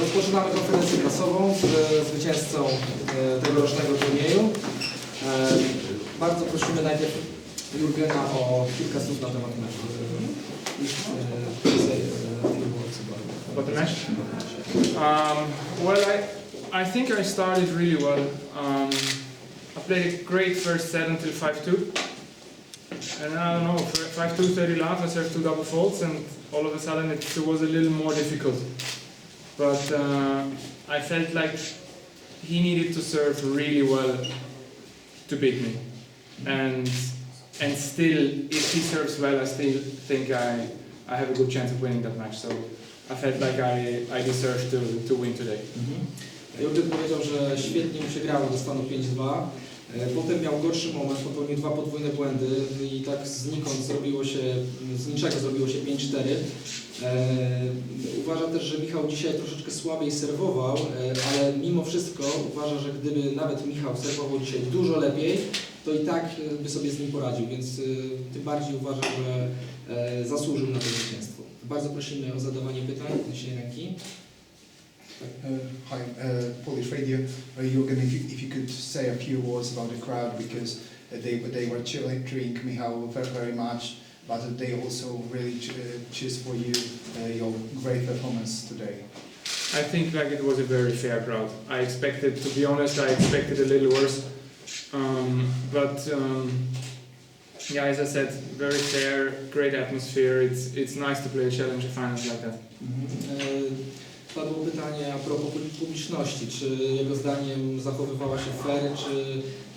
Rozpoczynamy konferencję prasową z zwycięzcą tegorocznego turnieju. Bardzo prosimy najpierw Jurgena o kilka słów na temat meczu. About the match? Um, well, I, I think I started really well. Um, I played a great first set until 5-2. And I don't know, 5-2, 30 love, I served two double faults and all of a sudden it was a little more difficult. But uh, I felt like he needed to serve really well to beat me. And and still, if he serves well, I still think I, I have a good chance of winning that match. So I felt like I, I deserved to, to win today. Jurgen powiedział, że świetnie mu się grało do stanu 5-2. E, Potem miał gorszy moment, popełnił dwa podwójne błędy i tak znikąd zrobiło się, z niczego zrobiło się 5-4. E, Uważa też, że Michał dzisiaj troszeczkę słabiej serwował, e, ale mimo wszystko uważa, że gdyby nawet Michał serwował dzisiaj dużo lepiej, to i tak by sobie z nim poradził, więc tym bardziej uważa, że zasłużył na to zwycięstwo. Bardzo prosimy o zadawanie pytań, podniesienie ręki. Uh, hi, uh, Polish radio. Uh, Jürgen, if you, if you could say a few words about the crowd because uh, they they were cheering Michał very, very much, but they also really ch- uh, choose for you uh, your great performance today. I think like it was a very fair crowd. I expected, to be honest, I expected a little worse. Um, but um, yeah, as I said, very fair, great atmosphere. It's it's nice to play a challenger finals like that. E, Padło pytanie a propos publi- publiczności. Czy jego zdaniem zachowywała się fair, czy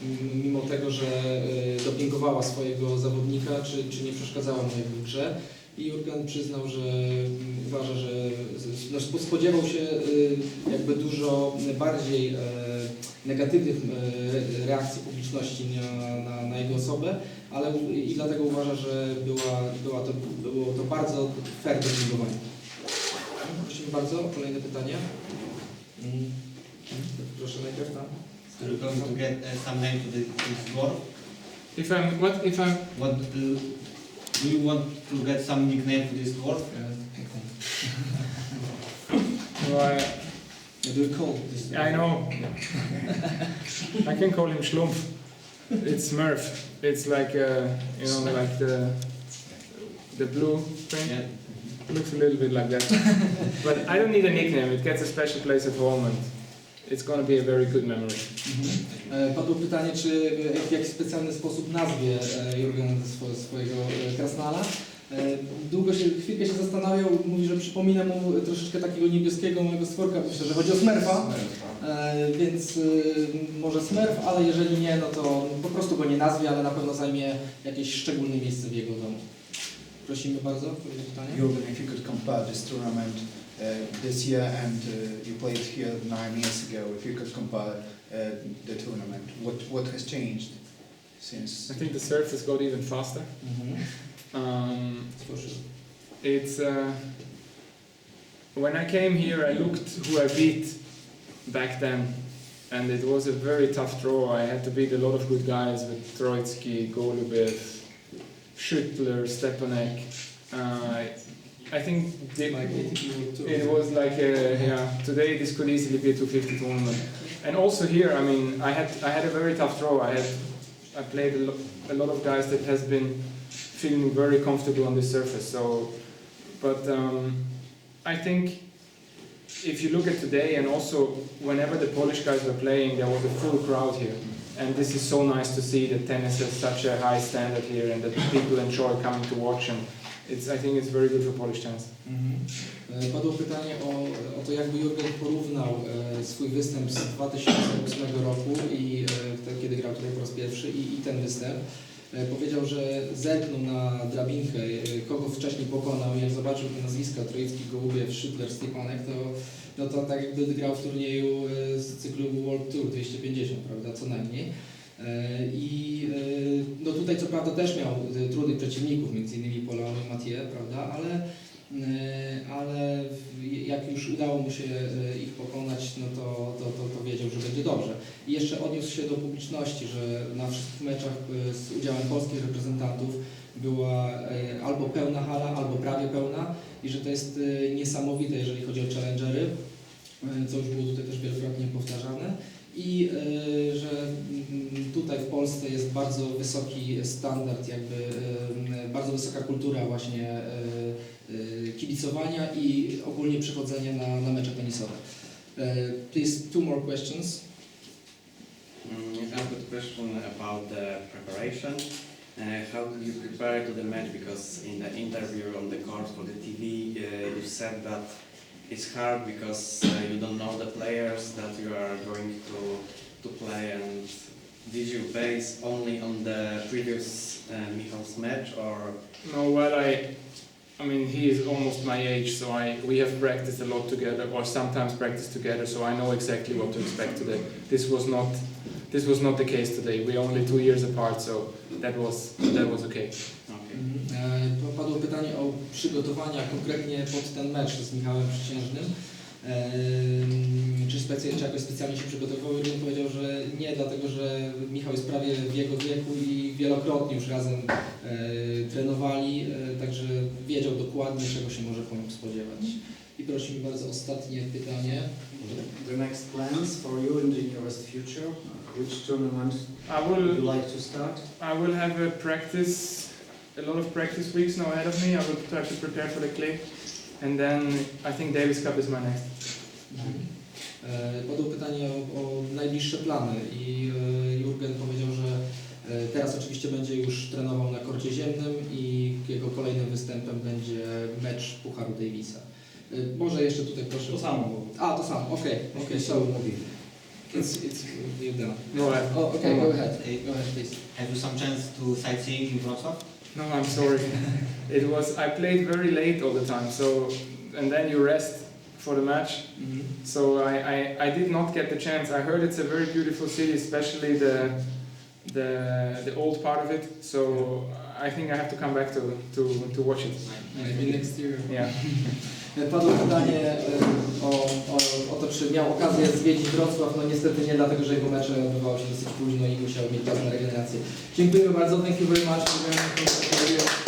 mm, mimo tego, że e, dopingowała swojego zawodnika, czy, czy nie przeszkadzała mu w grze? I Jurgen przyznał, że mm, uważa, że no, spo- spodziewał się e, jakby dużo bardziej e, negatywnych reakcji publiczności na, na, na jego osobę, ale i dlatego uważa, że była, była to, było to bardzo fair dopingowanie. Prosimy bardzo o kolejne pytanie. Mm. Proszę najpierw tam. You're going to get uh, some name to the this dwarf. If I'm what if I'm What do, do you want to get some nickname to this dwarf? well, Do you call this? I know. I can call him Schlumpf. It's Smurf. It's like uh, you know like the the blue thing. Yeah. Looks a little bit like that. but I don't need a nickname. It gets a special place at home and it's gonna be a very good memory. E, Padło pytanie, czy e, w jakiś specjalny sposób nazwie e, Jurgen swo- swojego e, krasnala. Długo się, chwilkę się zastanawiał, mówi, że przypomina mu troszeczkę takiego niebieskiego mojego stworka, myślę, że chodzi o Smurfa, e, więc e, może Smurf, ale jeżeli nie, no to po prostu go nie nazwie, ale na pewno zajmie jakieś szczególne miejsce w jego domu. Prosimy bardzo, kolejne pytanie. Jürgen, if you could compare this tournament uh, this year and uh, you played here nine years ago, if you could compare uh, the tournament, what what has changed since? I think the surf has got even faster. Mhm. Um, Proszę. it's uh, when I came here, I looked who I beat back then, and it was a very tough draw. I had to beat a lot of good guys with Troitsky, Golubev, Schüttler, Stepanek. Uh, I think the, Mike, I think you were too. It was like a, yeah. Today this could easily be a 250 tournament, and also here, I mean, I had I had a very tough draw. I had I played a, lo- a lot of guys that has been feeling very comfortable on this surface. So, but um, I think if you look at today, and also whenever the Polish guys were playing, there was a full crowd here, and this is so nice to see that tennis has such a high standard here, and that people enjoy coming to watch and. It's, I think it's very good for Polish tennis. Mhm. E, Padło pytanie o, o to, jakby Jurgen porównał e, swój występ z 2008 roku i e, wtedy, kiedy grał tutaj po raz pierwszy i, i ten występ. E, Powiedział, że zerknął na drabinkę, e, kogo wcześniej pokonał jak zobaczył te nazwiska Trojewski, Gołubiew, Schüttler, Stepanek, to, no to tak jakby grał w turnieju e, z cyklu World Tour 250, prawda, co najmniej. I no tutaj co prawda też miał trudnych przeciwników, między innymi Polon i Mathieu, prawda, ale ale w- jak już udało mu się e, ich pokonać, no to, to, to, to wiedział, że będzie dobrze. I jeszcze odniósł się do publiczności, że na wszystkich meczach e, z udziałem polskich reprezentantów była e, albo pełna hala, albo prawie pełna i że to jest e, niesamowite, jeżeli chodzi o challengery, e, co już było tutaj też wielokrotnie powtarzane. I e, że mm, tutaj w Polsce jest bardzo wysoki standard, jakby e, bardzo wysoka kultura właśnie e, kibicowania i ogólnie przychodzenia na, na mecze tenisowe. Please, two more questions. Mm, I have a question about the preparation. Uh, how do you prepare to the match? Because in the interview on the court for the TV, uh, you said that it's hard because uh, you don't know the players that you are going to to play. And did you base only on the previous uh, Michal's match, or No, well, I, I mean, he is almost my age, so I we have practiced a lot together, or sometimes practiced together, so I know exactly what to expect today. This was not, this was not the case today. We're only two years apart, so that was that was okay. E, Padło pytanie o przygotowania konkretnie pod ten mecz z Michałem Przysiężnym. E, Czy, specy, czy jakoś specjalnie się przygotowywał? I on powiedział, że nie, dlatego że Michał jest prawie w jego wieku i wielokrotnie już razem e, trenowali, także wiedział dokładnie, czego się może po nim spodziewać. I prosimy bardzo ostatnie pytanie. The next plans for you in the nearest future? Which tournament I would you will like to start? I will have a practice, a lot of practice weeks now ahead of me. I will try to prepare for the clay, and then I think Davis Cup is my next. E, Padło pytanie o, o najbliższe plany i e, Jurgen powiedział, że e, teraz oczywiście będzie już trenował na korcie ziemnym i jego kolejnym występem będzie mecz Pucharu Davisa. Może jeszcze tutaj proszę. To samo. A, to samo, okej, okej, so mówi. it's, it's, you're done. No, I, Oh, okay, go ahead, go ahead please. Have you some chance to sightseeing in Wrocław? No, I'm sorry. it was I played very late all the time, so and then you rest for the match. Mhm. So I, I, I did not get the chance. I heard it's a very beautiful city, especially the the the old part of it. So I think I have to come back to to, to watch it. Maybe next year. Yeah. Padło pytanie miał okazję zwiedzić Wrocław. No niestety nie, dlatego że jego mecze odbywały się dosyć późno i musiał mieć czas na regenerację. Dziękujemy bardzo. Thank you very much.